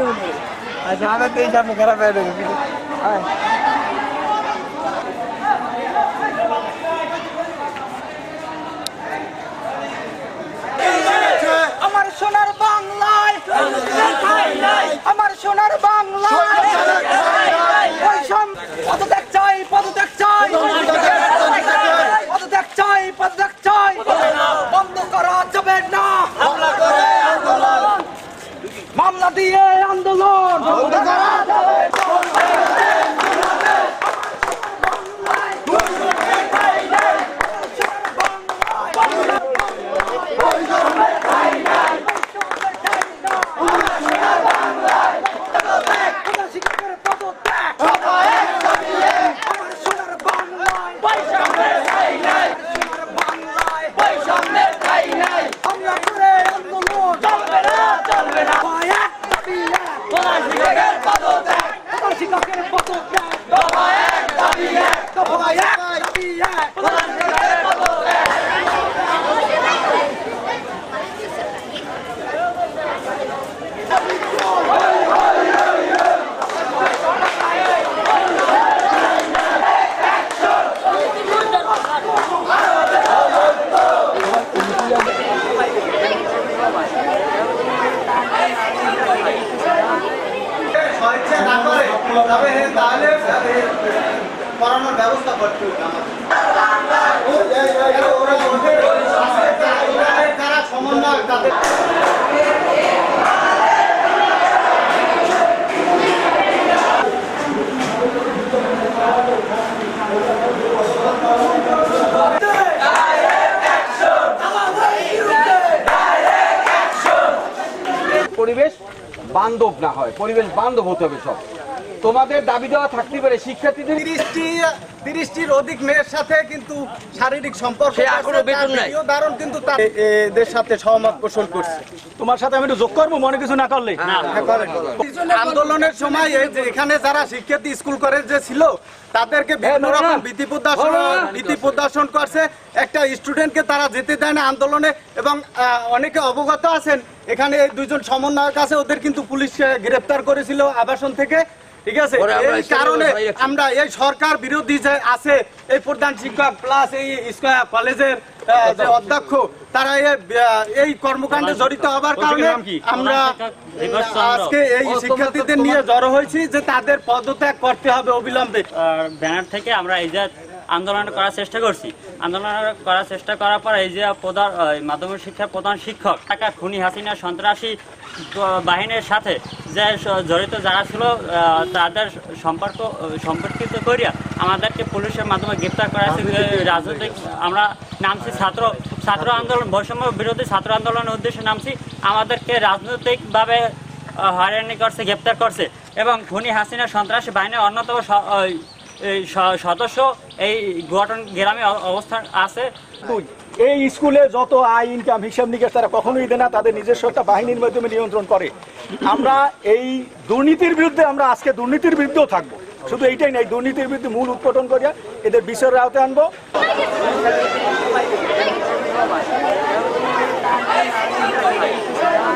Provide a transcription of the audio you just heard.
আচ্ছা আমাদের তো এই সামনে খারাপ হয়ে গেছে আয়। আমার সোনার বাংলায় আমার সোনার বাংলায় বৈষম পদত্যাগ চাই পদত্যাগ চাই পদত্যাগ চাই পদত্যাগ চাই বন্ধ করা যাবে না মামলা দিয়ে আন্দোলন শিক্ষকের পদত্যাগ আমার সোনার বাংলায় সোনার বাংলায় আমরা করে আন্দোলন চলবে না চলবে না এক দাবি এক প্রধান শিক্ষকের পদত্যাগ প্রধান শিক্ষকের পদত্যাগ দফা এক দাবি এক দফা এক দাবি এক প্রধান শিক্ষকের পদত্যাগ স্বেচ্ছা না করে তাহলে করানোর ব্যবস্থা তাদের। পরিবেশ বান্ধব না হয় পরিবেশ বান্ধব হতে হবে সব। তোমাদের দাবি দেওয়া থাকতে পারে শিক্ষার্থীদের তিরিশটি তিরিশটির অধিক মেয়ের সাথে কিন্তু শারীরিক সম্পর্ক এখনও বেতন নাই। দারুণ কিন্তু এদের সাথে সহমত পোষণ করছে। তোমার সাথে আমি একটু যোগ করব মনে কিছু না করলে? হ্যাঁ, আন্দোলনের সময় এই যে এখানে যারা শিক্ষার্থী স্কুল করে যে ছিল তাদেরকে বিভিন্ন রকম ভীতি প্রদর্শন ভীতি প্রদর্শন করছে। একটা স্টুডেন্টকে তারা যেতে দেয় না আন্দোলনে এবং আহ, অনেকে অবগত আছেন। এখানে দুইজন সমন্বয়ক আছে ওদের কিন্তু পুলিশ গ্রেপ্তার করেছিল আবাসন থেকে। ঠিক আছে? এই কারণে আমরা এই সরকার বিরোধী যে আছে এই প্রধান শিক্ষক প্লাস এই স্কয়ার কলেজের যে অধ্যক্ষ তারা এই, কর্মকাণ্ডে জড়িত হবার কারণে আমরা আজকে এই শিক্ষার্থীদের নিয়ে জড়ো হয়েছি যে তাদের পদত্যাগ করতে হবে অবিলম্বে। ব্যানার থেকে আমরা এই যে আন্দোলন করার চেষ্টা করছি। আন্দোলন করার চেষ্টা করার পর এই যে প্রধান মাধ্যমিক শিক্ষা প্রধান শিক্ষক টাকা খুনি হাসিনা সন্ত্রাসী বাহিনীর সাথে যে জড়িত যারা ছিল তাদের সম্পর্ক সম্পর্কিত করিয়া আমাদেরকে পুলিশের মাধ্যমে গ্রেপ্তার করা রাজনৈতিক আমরা নামছি ছাত্র ছাত্র আন্দোলন বৈষম্য বিরোধী ছাত্র আন্দোলনের উদ্দেশ্যে নামছি। আমাদেরকে রাজনৈতিকভাবে হয়রানি করছে গ্রেপ্তার করছে। এবং খুনি হাসিনা সন্ত্রাসী বাহিনীর অন্যতম সদস্য এই গুয়াটন গ্রামে অবস্থান আছে। এই স্কুলে যত আয় ইনকাম হিসাব নিকাশ তারা কখনোই দেয় না, তাদের নিজস্ব একটা বাহিনীর মাধ্যমে নিয়ন্ত্রণ করে। আমরা এই দুর্নীতির বিরুদ্ধে, আমরা আজকে দুর্নীতির বিরুদ্ধেও থাকব। শুধু এইটাই না এই দুর্নীতির বিরুদ্ধে মূল উৎপাদন করিয়া এদের বিচারের আওতায় আনব।